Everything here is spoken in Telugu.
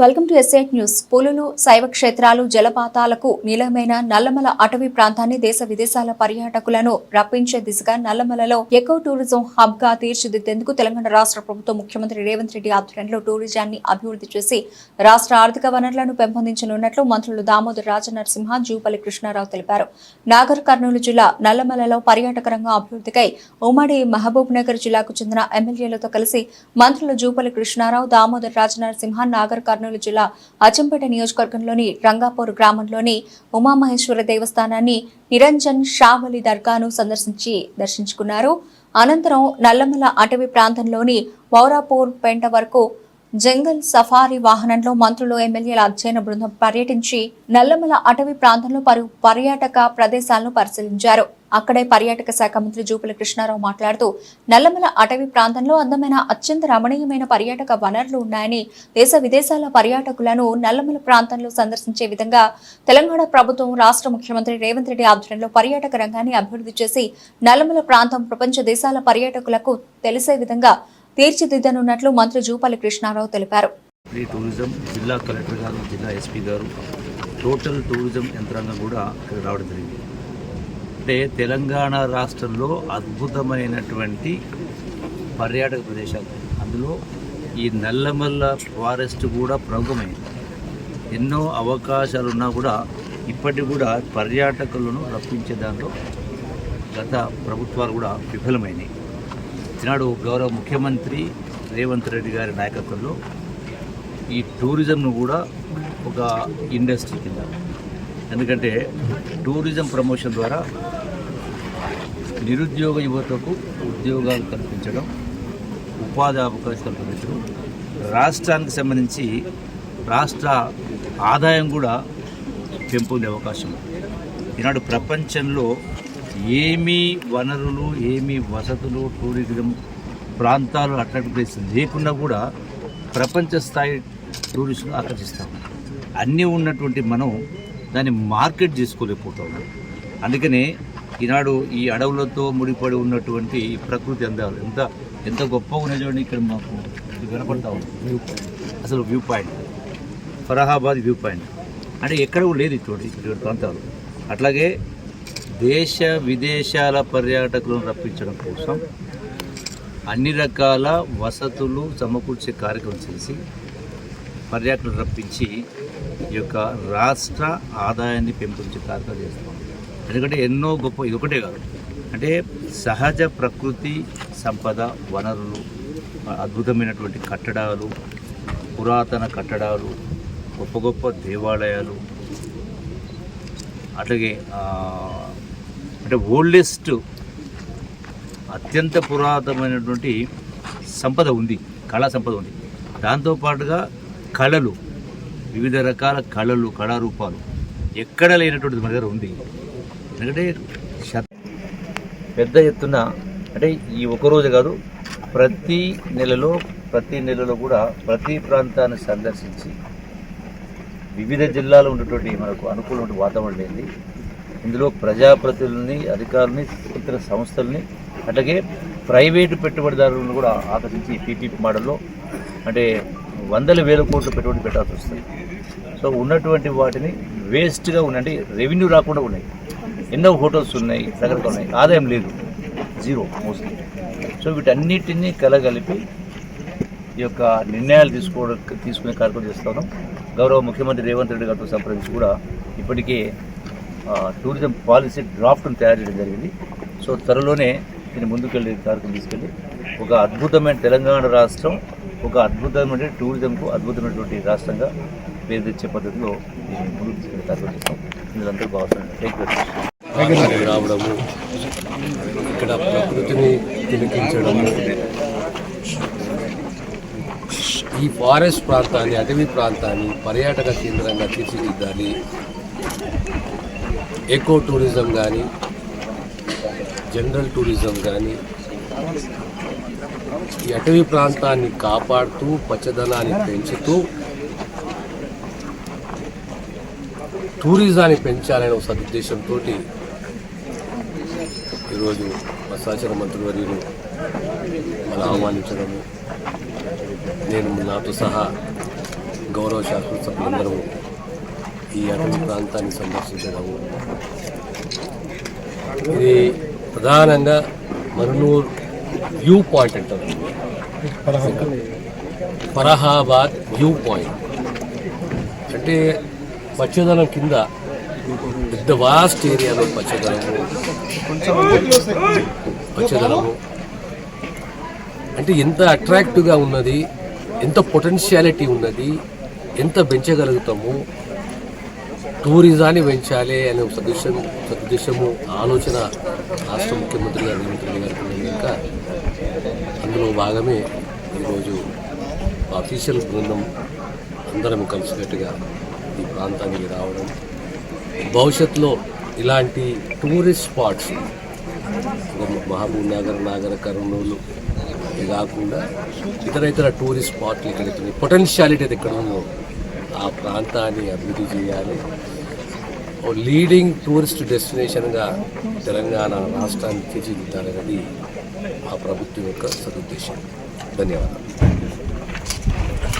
Welcome to ఎస్ఐట్ news. పులులు శైవ క్షేత్రాలు జలపాతాలకు నీలమైన నల్లమల అటవీ ప్రాంతాన్ని దేశ విదేశాల పర్యాటకులను రప్పించే దిశగా నల్లమలలో ఎకో టూరిజం హబ్గా తీర్చిదిద్దేందుకు తెలంగాణ రాష్ట్ర ప్రభుత్వం ముఖ్యమంత్రి రేవంత్ రెడ్డి ఆధ్వర్యంలో టూరిజాన్ని అభివృద్ధి చేసి రాష్ట్ర ఆర్థిక వనరులను పెంపొందించనున్నట్లు మంత్రులు దామోదర్ రాజనరసింహ జూపల్లి కృష్ణారావు తెలిపారు. నాగర్ కర్నూలు జిల్లా నల్లమలలో పర్యాటక రంగం అభివృద్ధికై ఉమ్మడి మహబూబ్ నగర్ జిల్లాకు చెందిన ఎమ్మెల్యేలతో కలిసి మంత్రులు జూపల్లి కృష్ణారావు దామోదర్ రాజనరసింహ నాగర్ కర్నూలు జిల్లా అచ్చంపేట నియోజకవర్గంలోని రంగాపూర్ గ్రామంలోని ఉమామహేశ్వర దేవస్థానాన్ని నిరంజన్ షావలి దర్గాను సందర్శించి దర్శించుకున్నారు. అనంతరం నల్లమల అటవీ ప్రాంతంలోని వౌరాపూర్ పెంట వరకు జంగల్ సఫారీ వాహనంలో మంత్రులు ఎమ్మెల్యేల అధ్యయన బృందం పర్యటించి నల్లమల అటవీ ప్రాంతంలో పలు పర్యాటక ప్రదేశాలను పరిశీలించారు. అక్కడే పర్యాటక శాఖ మంత్రి జూపల కృష్ణారావు మాట్లాడుతూ నల్లమల అటవీ ప్రాంతంలో అందమైన అత్యంత రమణీయమైన పర్యాటక వనరులు ఉన్నాయని దేశ విదేశాల పర్యాటకులను నల్లమల ప్రాంతంలో సందర్శించే విధంగా తెలంగాణ ప్రభుత్వం రాష్ట్ర ముఖ్యమంత్రి రేవంత్ రెడ్డి ఆధ్వర్యంలో పర్యాటక రంగాన్ని అభివృద్ధి చేసి నల్లమల ప్రాంతం ప్రపంచ దేశాల పర్యాటకులకు తెలిసే విధంగా తీర్చిదిద్దనున్నట్లు మంత్రి జూపల్లి కృష్ణారావు తెలిపారు. టూరిజం జిల్లా కలెక్టర్ గారు జిల్లా ఎస్పీ గారు టోటల్ టూరిజం యంత్రాంగం కూడా ఇక్కడ రావడం జరిగింది. అంటే తెలంగాణ రాష్ట్రంలో అద్భుతమైనటువంటి పర్యాటక ప్రదేశాలు. అందులో ఈ నల్లమల్ల ఫారెస్ట్ కూడా ప్రముఖమైంది ఎన్నో అవకాశాలు ఉన్నా కూడా ఇప్పటికి కూడా పర్యాటకులను రప్పించే దాంట్లో గత ప్రభుత్వాలు కూడా విఫలమైనాయి ఈనాడు గౌరవ ముఖ్యమంత్రి రేవంత్ రెడ్డి గారి నాయకత్వంలో ఈ టూరిజంను కూడా ఒక ఇండస్ట్రీ కింద. ఎందుకంటే టూరిజం ప్రమోషన్ ద్వారా నిరుద్యోగ యువతకు ఉద్యోగాలు కల్పించడం ఉపాధి అవకాశాలు కల్పించడం రాష్ట్రానికి సంబంధించి రాష్ట్ర ఆదాయం కూడా పెంపొందే అవకాశం. ఈనాడు ప్రపంచంలో ఏమీ వనరులు ఏమీ వసతులు టూరిజం ప్రాంతాలు అట్లాంటి ప్లేస్ లేకున్నా కూడా ప్రపంచ స్థాయి టూరిస్టులు ఆకర్షిస్తాం. అన్నీ ఉన్నటువంటి మనం దాన్ని మార్కెట్ చేసుకోలేకపోతాం. అందుకనే ఈనాడు ఈ అడవులతో ముడిపడి ఉన్నటువంటి ప్రకృతి అందాలు ఎంత ఎంత గొప్పగా ఉన్నాయి చూడండి ఇక్కడ మాకు. కనపడతా ఉంది. వ్యూ అసలు view point Farahabad view point అంటే ఎక్కడ కూడా లేదు ఇటువంటి ఇటువంటి ప్రాంతాలు. అట్లాగే దేశ విదేశాల పర్యాటకులను రప్పించడం కోసం అన్ని రకాల వసతులు సమకూర్చే కార్యక్రమం చేసి పర్యాటకులు రప్పించి ఈ యొక్క రాష్ట్ర ఆదాయాన్ని పెంపొంచే కార్యక్రమం చేస్తాం ఎందుకంటే ఎన్నో గొప్ప ఇది ఒకటే కాదు. అంటే సహజ ప్రకృతి సంపద వనరులు అద్భుతమైనటువంటి కట్టడాలు పురాతన కట్టడాలు గొప్ప గొప్ప దేవాలయాలు అట్లాగే అంటే ఓల్డెస్ట్ అత్యంత పురాతనమైనటువంటి సంపద ఉంది కళా సంపద ఉంది. దాంతోపాటుగా కళలు వివిధ రకాల కళలు కళారూపాలు ఎక్కడ లేనటువంటిది మన దగ్గర ఉంది. ఎందుకంటే పెద్ద ఎత్తున అంటే ఈ ఒకరోజు కాదు ప్రతి నెలలో ప్రతి నెలలో కూడా ప్రతి ప్రాంతాన్ని సందర్శించి వివిధ జిల్లాలో ఉన్నటువంటి మనకు అనుకూలమైన వాతావరణం ఏంది? ఇందులో ప్రజాప్రతినిధుల్ని అధికారులని ఇతర సంస్థల్ని అట్లాగే ప్రైవేటు పెట్టుబడిదారులను కూడా ఆకర్షించి పీపీపీ మోడల్లో అంటే వందల వేల కోట్లు పెట్టుబడి పెట్టాల్సి వస్తుంది. సో ఉన్నటువంటి వాటిని వేస్ట్గా ఉన్నాయి. రెవెన్యూ రాకుండా ఉన్నాయి. ఎన్నో హోటల్స్ ఉన్నాయి రకరకాలు ఉన్నాయి. ఆదాయం లేదు. Zero mostly. సో వీటన్నిటినీ కలగలిపి ఈ యొక్క నిర్ణయాలు తీసుకోవడం తీసుకునే కార్యక్రమం చేస్తున్నాం గౌరవ ముఖ్యమంత్రి రేవంత్ రెడ్డి గారితో సంప్రదించి కూడా ఇప్పటికే టూరిజం పాలసీ డ్రాఫ్ట్ను తయారు చేయడం జరిగింది. సో త్వరలోనే దీన్ని ముందుకెళ్ళి కార్యక్రమం తీసుకెళ్ళి ఒక అద్భుతమైన తెలంగాణ రాష్ట్రం ఒక అద్భుతమైన టూరిజంకు అద్భుతమైనటువంటి రాష్ట్రంగా పేరు తెచ్చే పద్ధతిలో నేను ముందుకు తీసుకెళ్ళి కార్యక్రమం చేస్తాం మీరందరూ బాగుంటుంది థ్యాంక్ యూ రావడము ఇక్కడ ప్రకృతిని తిలకించడము. ఈ ఫారెస్ట్ ప్రాంతాన్ని అటవీ ప్రాంతాన్ని పర్యాటక కేంద్రంగా తీర్చిదిద్దాలి. ఎకో టూరిజం కానీ జనరల్ టూరిజం కానీ ఈ అటవీ ప్రాంతాన్ని కాపాడుతూ పచ్చదనాన్ని పెంచుతూ టూరిజాన్ని పెంచాలనే ఒక సదుద్దేశంతో ఈరోజు మా మంత్రి వర్యులు మన ఆహ్వానించడము. నేను నాతో సహా గౌరవ శాస్త్రసభ్యులందరూ ఈ అటవీ ప్రాంతాన్ని సందర్శించడము ఇది ప్రధానంగా మరునూర్ వ్యూ పాయింట్ అంటారు. Farahabad view point. అంటే పచ్చదనం కింద పెద్ద వాస్ట్ ఏరియాలో పచ్చదనము పచ్చదనము అంటే ఎంత అట్రాక్టివ్గా ఉన్నది ఎంత పొటెన్షియాలిటీ ఉన్నది ఎంత పెంచగలుగుతాము టూరిజాన్ని పెంచాలి అనే సదృశ్యం సదుద్దేశం సదుద్దేశము ఆలోచన రాష్ట్ర ముఖ్యమంత్రి గారు రేవంత్ రెడ్డి గారికి కనుక అందులో భాగమే ఈరోజు అఫీషియల్ బృందం అందరం కలిసినట్టుగా ఈ ప్రాంతానికి రావడం. భవిష్యత్తులో ఇలాంటి టూరిస్ట్ స్పాట్స్ మహబూబ్ నగర్ నాగర్ కర్నూలు కాకుండా ఇతర ఇతర టూరిస్ట్ స్పాట్లు ఇక్కడ పొటెన్షియాలిటీ అది ఎక్కడ ఉందో ఆ ప్రాంతాన్ని అభివృద్ధి చేయాలి. ఓ లీడింగ్ టూరిస్ట్ డెస్టినేషన్గా తెలంగాణ రాష్ట్రాన్ని తీర్చిదిద్దాలన్నది ఆ ప్రభుత్వం యొక్క సదుద్దేశం. ధన్యవాదాలు.